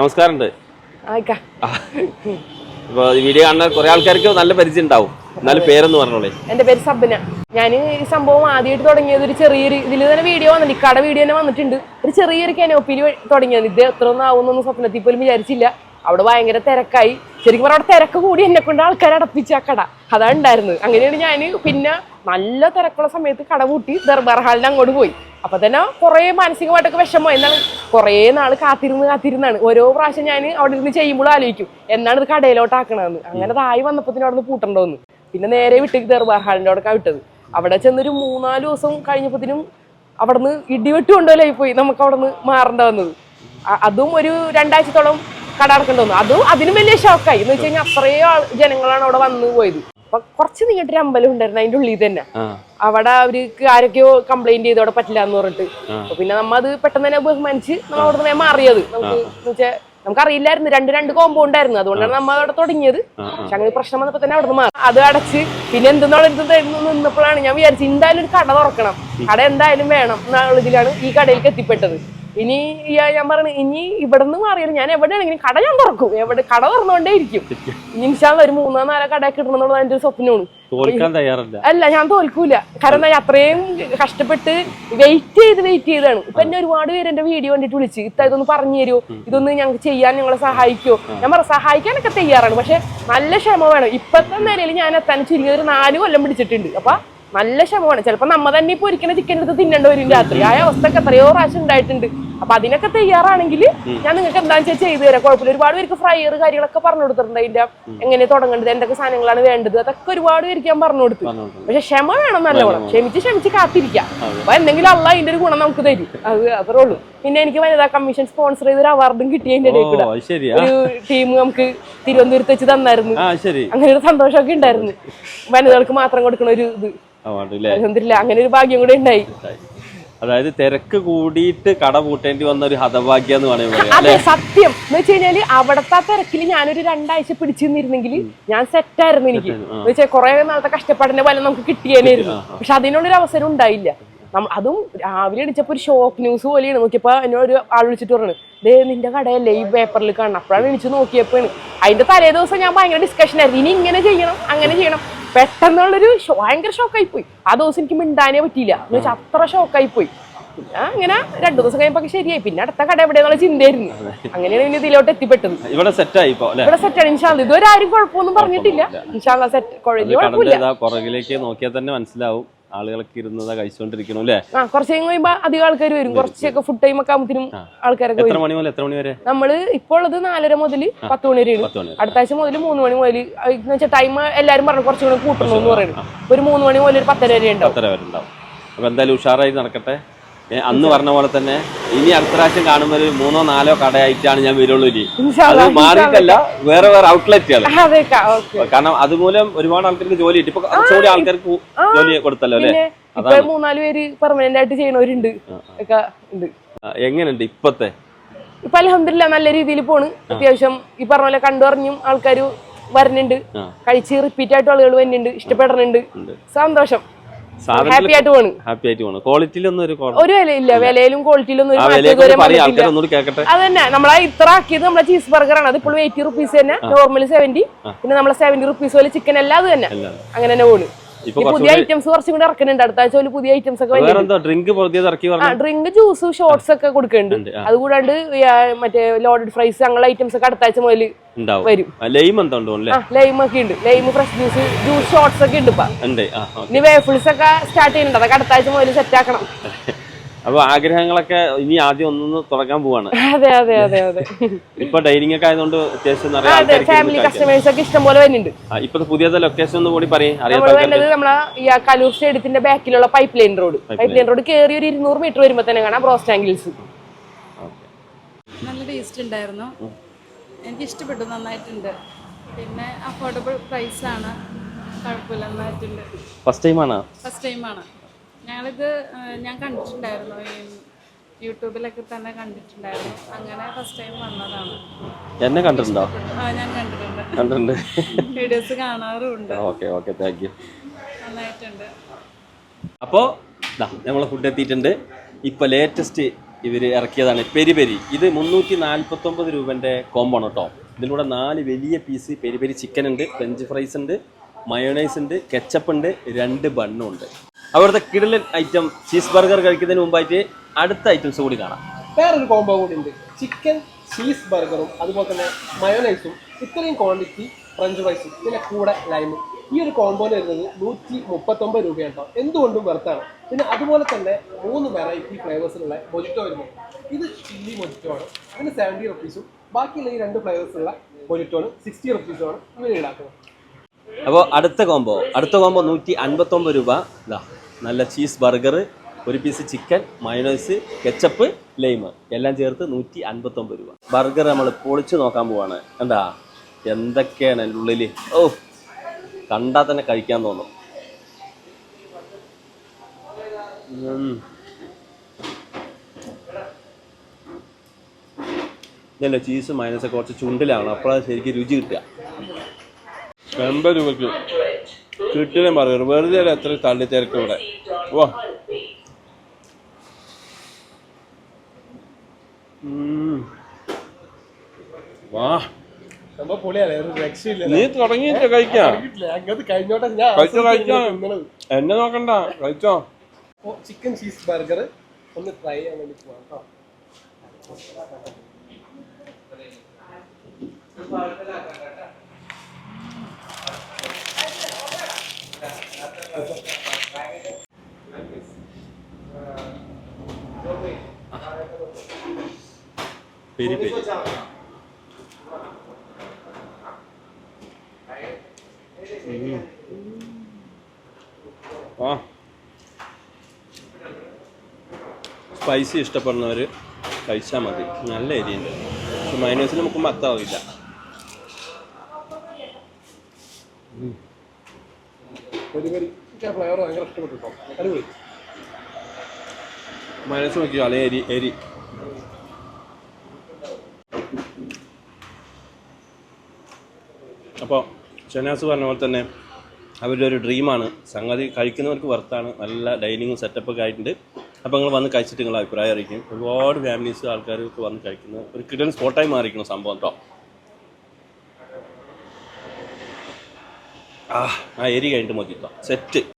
നമസ്കാരമുണ്ട്. വീഡിയോ കാണുന്ന കുറെ ആൾക്കാർക്ക് നല്ല പരിചയം ഉണ്ടാവും. എന്നാലും പേരെന്ന് പറഞ്ഞോളേ. എന്റെ പേര് സബ്ന. ഞാൻ ഈ സംഭവം ആദ്യമായിട്ട് തുടങ്ങിയത് ഒരു ചെറിയൊരു ഇതിൽ തന്നെ വീഡിയോ വന്നിട്ട് ഇക്കട വീഡിയോ തന്നെ വന്നിട്ടുണ്ട്. ഒരു ചെറിയൊരു കനോപ്പിയിൽ തുടങ്ങിയത്. ഇത് എത്ര ഒന്നും ആവുന്നൊന്നും സ്വപ്നത്തിൽ പോലും വിചാരിച്ചില്ല. അവിടെ ഭയങ്കര തിരക്കായി. ശരിക്കും പറഞ്ഞാൽ അവിടെ തിരക്ക് കൂടി എന്നെ കൊണ്ട് ആൾക്കാരെ അടപ്പിച്ച കട. അതാണ് ഉണ്ടായിരുന്നത്. അങ്ങനെയാണ് ഞാൻ പിന്നെ നല്ല തിരക്കുള്ള സമയത്ത് കട പൂട്ടി ദർബാർ ഹാളിന് അങ്ങോട്ട് പോയി. അപ്പൊ തന്നെ കുറേ മാനസികമായിട്ടൊക്കെ വിഷമം എന്നാണ് കുറേ നാൾ കാത്തിരുന്ന് കാത്തിരുന്നാണ്. ഓരോ പ്രാവശ്യം ഞാൻ അവിടെ ഇരുന്ന് ചെയ്യുമ്പോൾ ആലോചിക്കും എന്നാണ് ഇത് കടയിലോട്ടാക്കണമെന്ന് അങ്ങനെ തായി വന്നപ്പത്തിന് അവിടെ നിന്ന് പൂട്ടണ്ടോന്ന് പിന്നെ നേരെ വിട്ടേക്ക് ദർബാർ ഹാളിന്റെ അവിടെ വിട്ടത്. അവിടെ ചെന്നൊരു മൂന്നാൽ ദിവസം കഴിഞ്ഞപ്പോഴത്തേനും അവിടുന്ന് ഇടിവെട്ട് കൊണ്ടുപോലായി പോയി നമുക്ക് അവിടെ നിന്ന് മാറേണ്ട വന്നത്. അതും ഒരു രണ്ടാഴ്ചത്തോളം കട അടക്കേണ്ടി വന്നു. അതും അതിനും വലിയ ഷോക്കായി എന്ന് വെച്ച് കഴിഞ്ഞാൽ അത്രയും ജനങ്ങളാണ് അവിടെ വന്നു പോയത്. അപ്പൊ കുറച്ച് നീണ്ടൊരു അമ്പലം ഉണ്ടായിരുന്നു അതിന്റെ ഉള്ളിൽ തന്നെ. അവിടെ അവർക്ക് ആരൊക്കെയോ കംപ്ലൈന്റ് ചെയ്ത് അവിടെ പറ്റില്ല എന്ന് പറഞ്ഞിട്ട്. പിന്നെ നമ്മ അത് പെട്ടെന്ന് തന്നെ ബഹുമാനിച്ച് നമ്മൾ അവിടെ നിന്ന് മാറിയത്. നമുക്ക് അറിയില്ലായിരുന്നു രണ്ട് രണ്ട് കോമ്പോ ഉണ്ടായിരുന്നു. അതുകൊണ്ടാണ് നമ്മൾ അവിടെ തുടങ്ങിയത്. പക്ഷെ അങ്ങനെ പ്രശ്നം വന്നപ്പോ തന്നെ അവിടെ നിന്ന് മാറി. അത് അടച്ച് പിന്നെ എന്തെന്നുള്ള നിന്നപ്പോഴാണ് ഞാൻ വിചാരിച്ചു എന്തായാലും ഒരു കട തുറക്കണം. കട എന്തായാലും വേണം എന്നുള്ള ഇതിലാണ് ഈ കടയിലേക്ക് എത്തിപ്പെട്ടത്. ഇനി ഞാൻ പറഞ്ഞു ഇനി ഇവിടെ നിന്ന് മാറിയാലും ഞാൻ എവിടെയാണെങ്കിലും കട ഞാൻ തുറക്കും. എവിടെ കട തുറന്നുകൊണ്ടേ ഇരിക്കും. ഇനി ഇൻഷാല്ല ഒരു മൂന്നോ നാലോ കടയൊക്കെ കിട്ടണമെന്നുള്ളത് എന്റെ ഒരു സ്വപ്നമാണ്. തോൽക്കാൻ തയ്യാറല്ല. അല്ല ഞാൻ തോൽക്കൂല. കാരണം ഞാൻ അത്രയും കഷ്ടപ്പെട്ട് വെയിറ്റ് ചെയ്ത് വെയിറ്റ് ചെയ്താണ്. ഇപ്പൊ എന്നെ ഒരുപാട് പേര് എന്റെ വീഡിയോ കണ്ടിട്ട് വിളിച്ച് ഇത്ത ഇതൊന്ന് പറഞ്ഞു തരുമോ ഇതൊന്ന് ഞങ്ങൾക്ക് ചെയ്യാൻ ഞങ്ങളെ സഹായിക്കോ? ഞാൻ പറ സഹായിക്കാനൊക്കെ തയ്യാറാണ്. പക്ഷെ നല്ല ക്ഷമ വേണം ഇപ്പത്തെ നിലയിൽ ഞാൻ എത്താൻ ചുരുങ്ങിയ ഒരു നാല് കൊല്ലം പിടിച്ചിട്ടുണ്ട്. അപ്പൊ നല്ല ക്ഷമമാണ് ചിലപ്പോ നമ്മ തന്നെ ഇപ്പൊ ഒരിക്കലും ചിക്കൻ എടുത്ത് തിന്നേണ്ടി വരും രാത്രി. ആ അവസ്ഥ എത്രയോ പ്രാവശ്യം ഉണ്ടായിട്ടുണ്ട്. അപ്പൊ അതിനൊക്കെ തയ്യാറാണെങ്കിൽ ഞാൻ നിങ്ങൾക്ക് എന്താണെന്ന് വെച്ചാൽ ചെയ്തു തരാം. കുഴപ്പമില്ല. ഒരുപാട് പേർക്ക് ഫ്രയർ കാര്യങ്ങളൊക്കെ പറഞ്ഞു കൊടുത്തിട്ടുണ്ട് അതിന്റെ എങ്ങനെ തുടങ്ങേണ്ടത് എന്തൊക്കെ സാധനങ്ങളാണ് വേണ്ടത് അതൊക്കെ ഒരുപാട് പേർക്ക് ഞാൻ പറഞ്ഞു കൊടുത്തു. പക്ഷെ ക്ഷമ വേണം നല്ലവണ്ണം ക്ഷമിച്ച് ക്ഷമിച്ച് കാത്തിരിക്കാം. അപ്പൊ എന്തെങ്കിലും അല്ല അതിന്റെ ഒരു ഗുണം നമുക്ക് തരും. അത് അത്രേ ഉള്ളൂ. പിന്നെ എനിക്ക് വനിതാ കമ്മീഷൻ സ്പോൺസർ ചെയ്ത ഒരു അവാർഡും കിട്ടി അതിന്റെ ഇടയിൽ കൂടെ. ഒരു ടീം നമുക്ക് തിരുവനന്തപുരത്ത് വെച്ച് തന്നായിരുന്നു. അങ്ങനെ ഒരു സന്തോഷമൊക്കെ ഉണ്ടായിരുന്നു. വനിതകൾക്ക് മാത്രം കൊടുക്കണ ഒരു ഇത്. അങ്ങനെ ഒരു ഭാഗ്യം കൂടെ ഉണ്ടായി. അതായത് തിരക്ക് കൂടിയിട്ട് കട പൂട്ടേണ്ടി വന്ന ഒരു ഹതഭാഗ്യം എന്ന് വേണമെങ്കിൽ അതെ സത്യം. എന്ന് വെച്ച് കഴിഞ്ഞാൽ അവിടത്തെ തിരക്കിൽ ഞാനൊരു രണ്ടാഴ്ച പിടിച്ചു നിന്നിരുന്നെങ്കിൽ ഞാൻ സെറ്റായിരുന്നു എനിക്ക്. എന്ന് വെച്ചാൽ കുറെ നാളത്തെ കഷ്ടപ്പാടിന്റെ ഫലം നമുക്ക് കിട്ടിയേനായിരുന്നു പക്ഷെ അതിനുള്ളൊരു അവസരം ഉണ്ടായില്ല. അതും രാവിലെ അടിച്ചപ്പോ ഒരു ഷോക്ക് ന്യൂസ് പോലെയാണ്. നോക്കിയപ്പോ എന്നോട് ഒരു ആൾ വിളിച്ചിട്ട് പറഞ്ഞു ദേ നിന്റെ കടയല്ലേ ഈ പേപ്പറിൽ കാണണം അപ്പോഴാണ് എണിച്ച് നോക്കിയപ്പോഴാണ് അതിന്റെ തലേ ദിവസം ഞാൻ ഭയങ്കര ഡിസ്കഷൻ ആയിരുന്നു. ഇനി ഇങ്ങനെ ചെയ്യണം അങ്ങനെ ചെയ്യണം. പെട്ടെന്നുള്ളൊരു ഭയങ്കര ഷോക്കായി പോയി ആ ദിവസം എനിക്ക് മിണ്ടാനേ പറ്റിയില്ല. എന്ന് വെച്ചാൽ അത്ര ഷോക്കായി പോയി പിന്നെ അങ്ങനെ രണ്ടു ദിവസം കഴിയുമ്പോ ശരിയായി. പിന്നെ അടുത്ത കട എവിടെയെന്നുള്ള ചിന്തയായിരുന്നു. അങ്ങനെയാണ് പിന്നെ ഇതിലോട്ട് എത്തിപ്പെട്ടത്. ഇവിടെ സെറ്റായി ഇവിടെ സെറ്റാണ് ഇൻഷാല്ല ഇതുവരെ ആരും കുഴപ്പമൊന്നും പറഞ്ഞിട്ടില്ല. ഇൻഷാല്ല സെറ്റ് കുഴപ്പമില്ല. പുറകിലേക്ക് നോക്കിയാൽ തന്നെ മനസ്സിലാവും. ആളുകളൊക്കെ ഇരുന്നതാ കഴിച്ചോണ്ടിരിക്കണം അല്ലേ? കുറച്ച് കഴിയുമ്പോ അധികം ആൾക്കാർ വരും. കുറച്ചൊക്കെ ഫുഡ് ടൈം ഒക്കെ ആകുമ്പോഴത്തേനും ആൾക്കാരൊക്കെ എത്ര മണി മുതൽ എത്ര മണി വരെ? നമ്മൾ ഇപ്പോൾ ഉള്ളത് നാലര മുതൽ പത്ത് മണി വരെയാണ്. അടുത്ത ആഴ്ച മുതൽ മൂന്ന് മണി മുതൽ എന്ന് വെച്ചാൽ ടൈം എല്ലാരും പറഞ്ഞു കുറച്ചും കൂടി കൂട്ടണം എന്ന് പറയുന്നത് ഒരു മൂന്ന് മണി മുതൽ ഒരു പത്തര വരെ ഉണ്ടാവും. അപ്പൊ എന്തായാലും ഉഷാറായി നടക്കട്ടെ? അന്ന് പറഞ്ഞ പോലെ തന്നെ ഇനി അടുത്ത പ്രാവശ്യം കാണുമ്പോൾ ഒരു മൂന്നോ നാലോ കടയായിട്ടാണ് ഞാൻ വരുള്ളൂ ഇനി. അത് മാറിയിട്ടല്ല വേറെ വേറെ ഔട്ട്ലെറ്റുകൾ കാരണം അതുമൂലം ഒരുപാട് ആൾക്കാർക്ക് ജോലി കിട്ടി. ഇപ്പൊ കുറച്ചുകൂടി ആൾക്കാർക്ക് ജോലി കൊടുത്തല്ലോ അല്ലെ? മൂന്നാൽ പേര് പെർമനന്റ് ആയിട്ട് ചെയ്യണവരുണ്ട്. ഒക്കെ ഉണ്ട്. എങ്ങനെയുണ്ട് ഇപ്പത്തെ? ഇപ്പൊ അലഹമില്ല നല്ല രീതിയിൽ പോണ്. അത്യാവശ്യം ഈ പറഞ്ഞ പോലെ കണ്ടുപറഞ്ഞും ആൾക്കാർ വരുന്നുണ്ട്. കഴിച്ച് റിപ്പീറ്റ് ആയിട്ട് ആളുകൾ വരുന്നുണ്ട്. ഇഷ്ടപ്പെടുന്നുണ്ട് സന്തോഷം. ഹാപ്പി ആയിട്ട് പോണ്. ഹാപ്പി ആയിട്ട് പോകണം ക്വാളിറ്റിയിലൊന്നും ഒരു ഒരു വിലയില്ല. വിലയിലും അതന്നെ. നമ്മളെ ഇത്ര ആക്കിയത് നമ്മളെ ചീസ് ബർഗർ ആണ്. അത് ഇപ്പോൾ എയ്റ്റി റുപ്പീസ് തന്നെ നോർമൽ സെവന്റി പിന്നെ നമ്മളെ സെവന്റി റുപ്പീസ് പോലെ ചിക്കൻ എല്ലാം അത് തന്നെ. അങ്ങനെ തന്നെ പോണ്. പുതിയ ഐറ്റംസ് കുറച്ചും കൂടി ഇറക്കുന്നുണ്ട്. അടുത്ത ആഴ്ച പുതിയ ഐറ്റംസ് ഒക്കെ ഡ്രിങ്ക് ഡ്രിങ്ക് ജ്യൂസ് ഷോർട്സ് ഒക്കെ കൊടുക്കുന്നുണ്ട്. അതുകൂടാണ്ട് മറ്റേ ലോഡഡ് ഫ്രൈസ് അങ്ങനെ ഐറ്റംസ് ഒക്കെ അടുത്ത ആഴ്ച മുതൽ വരും. ലൈം ലൈം ഒക്കെ ഉണ്ട്. Lime fresh juice juice shorts ഒക്കെ ഉണ്ട് ഇപ്പൊ. ഇനി വേഫിൾസ് ഒക്കെ സ്റ്റാർട്ട് ചെയ്യുന്നുണ്ട്. അതൊക്കെ അടുത്ത ആഴ്ച മുതൽ സെറ്റ് ആക്കണം. അപ്പൊ ആഗ്രഹങ്ങളൊക്കെ ഇനി ആദ്യം ഒന്നൊന്ന് തുടങ്ങാൻ പോവാണ്. അതെ അതെ അതെ അതെ. ഇപ്പൊ ഡൈനിങ് ഒക്കെ ആയതുകൊണ്ട് അത്യാവശ്യം നിറയെ അതെ ആൾക്കാർക്ക് ഫാമിലി ഇരുന്ന് കഴിക്കാം. കസ്റ്റമേഴ്സ് ഒക്കെ ഇഷ്ടം പോലെ വരുന്നുണ്ട്. ആ, പുതിയത്തെ ലൊക്കേഷൻ ഒന്ന് കൂടി പറയും. അറിയാത്ത നമ്മൾ ആൾക്കാർക്ക് വേണ്ടത് നമ്മളെ ഈ ആ കലൂർ സ്റ്റേഡിയത്തിന്റെ ബാക്കിലുള്ള pipe line road pipe line road കയറി ഒരു ഇരുന്നൂറ് മീറ്റർ വരുമ്പോൾ തന്നെ കാണാം ബ്രോസ്റ്റ് ആംഗിൾസ് നല്ല ടേസ്റ്റ് ഉണ്ടായിരുന്നു. എനിക്ക് ഇഷ്ടപ്പെട്ടു നന്നായിട്ടുണ്ട്. പിന്നെ അഫോർഡബിൾ പ്രൈസ് ആണ്. കുഴപ്പമില്ല നന്നായിട്ടുണ്ട്. ഫസ്റ്റ് ടൈം ആണ്? ഫസ്റ്റ് ടൈമാണ് ഞങ്ങളിത് ഞാൻ കണ്ടിട്ടുണ്ടായിരുന്നു. യൂട്യൂബിലൊക്കെ തന്നെ കണ്ടിട്ടുണ്ടായിരുന്നു. അങ്ങനെ ഫസ്റ്റ് ടൈം വന്നതാണ്. എന്നെ കണ്ടിട്ടുണ്ടോ? ആ ഞാൻ കണ്ടിട്ടുണ്ട്. കണ്ടിട്ടുണ്ട്. Videos കാണാറുമുണ്ട്. Okay okay thank you. നന്നായിട്ടുണ്ട്. അപ്പോൾ നമ്മൾ ഫുഡ് എത്തിയിട്ടുണ്ട്. ഇപ്പോൾ ലേറ്റസ്റ്റ് ഇവർ ഇറക്കിയതാണ് പെരി പെരി ഇത് മുന്നൂറ്റി നാൽപ്പത്തൊമ്പത് രൂപന്റെ കോമ്പാണ് കേട്ടോ ഇതിലൂടെ നാല് വലിയ പീസ് പെരി പെരി ചിക്കൻ ഉണ്ട് ഫ്രഞ്ച് ഫ്രൈസ് ഉണ്ട് മയോണൈസ് ഉണ്ട് കെച്ചപ്പ് ഉണ്ട് രണ്ട് ബണ്ണും ഉണ്ട്. അവിടുത്തെ കിടലൻ ഐറ്റം ചീസ് ബർഗർ കഴിക്കുന്നതിന് മുമ്പായിട്ട് അടുത്ത ഐറ്റംസ് കൂടി കാണാം. വേറൊരു കോംബോ കൂടി ഉണ്ട്. ചിക്കൻ ചീസ് ബർഗറും അതുപോലെ തന്നെ മയോനൈസും ഇത്രയും ക്വാണ്ടിറ്റി ഫ്രഞ്ച് ഫ്രൈസും പിന്നെ കൂടെ ലൈമും ഈ ഒരു കോംബോയിൽ വരുന്നത് നൂറ്റി മുപ്പത്തൊമ്പത് രൂപയാണ് കേട്ടോ എന്തുകൊണ്ടും വെർത്താണ് പിന്നെ അതുപോലെ തന്നെ മൂന്ന് വെറൈറ്റി ഫ്ലേവേഴ്സിലുള്ള മൊജിറ്റോ വരുന്നത് ഇത് ചില്ലി മൊജിറ്റോ ആണ്. ഇതിന് സെവന്റി റുപ്പീസും ബാക്കിയുള്ള ഈ രണ്ട് ഫ്ലേവേഴ്സുള്ള മൊജിറ്റോണ് സിക്സ്റ്റി റുപ്പീസുമാണ് ഇവർ ഈടാക്കുന്നത്. അപ്പോൾ അടുത്ത കോംബോ അടുത്ത കോംബോ നൂറ്റി അൻപത്തൊമ്പത് രൂപ. ഇതാ നല്ല ചീസ് ബർഗർ ഒരു piece chicken mayonnaise ketchup lime എല്ലാം ചേർത്ത് നൂറ്റി അൻപത്തൊമ്പത് രൂപ. ബർഗർ നമ്മൾ പൊളിച്ച് നോക്കാൻ പോവാണ്. എന്താ എന്തൊക്കെയാണ് അതിന്റെ ഉള്ളിൽ ഓ കണ്ടാൽ തന്നെ കഴിക്കാൻ തോന്നും. ഇതല്ല ചീസ് മൈനസ് കുറച്ച് ചുണ്ടിലാണ്. അപ്പോഴാണ് ശരിക്കും രുചി കിട്ടുക. എൺപത് രൂപയ്ക്ക്. കിട്ടില്ല ബർഗർ വെറുതെ അല്ല എത്ര തള്ളി തിരക്ക് ഇവിടെ. ഓ ഉം. വാ. സംഭവം പൊളിയല്ലേ? ഒരു രക്ഷയില്ല. നീ തുടങ്ങിയിട്ട് കഴിക്കാം കഴിച്ചോ, കഴിച്ചോ. എന്നെ നോക്കണ്ട. കഴിച്ചോ. ചിക്കൻ ചീസ് ബർഗർ ഒന്ന് ട്രൈ ചെയ്യാൻ വേണ്ടി പോവാം കേട്ടോ. പെരി പേര്. ആ. സ്പൈസി ഇഷ്ടപ്പെടുന്നവർ കഴിച്ചാൽ മതി. നല്ല എരിയുണ്ട് പക്ഷെ മൈനസിൽ നമുക്ക് അത്താവില്ല ഒരു പേര് എനിക്ക് ഫ്ലേവർ ഭയങ്കര ഇഷ്ടപ്പെട്ടു കേട്ടോ അടിപൊളി. മൈനസ് നോക്കിയോ? അല്ലെ എരി എരി. അപ്പോൾ ഷനാസ് പറഞ്ഞ പോലെ തന്നെ അവരുടെ ഒരു ഡ്രീമാണ് സംഗതി കഴിക്കുന്നവർക്ക് വർത്താണ് നല്ല ഡൈനിങ്ങും സെറ്റപ്പൊക്കെ ആയിട്ടുണ്ട്. അപ്പോൾ നിങ്ങൾ വന്ന് കഴിച്ചിട്ട് നിങ്ങളുടെ അഭിപ്രായം അറിയിക്കും. ഒരുപാട് ഫാമിലീസ് ആൾക്കാരൊക്കെ വന്ന് കഴിക്കുന്ന ഒരു കിടൻ സ്പോട്ടായി മാറിയിരിക്കണം സംഭവം കേട്ടോ ആ എരി കഴിഞ്ഞിട്ട് മതി സെറ്റ്.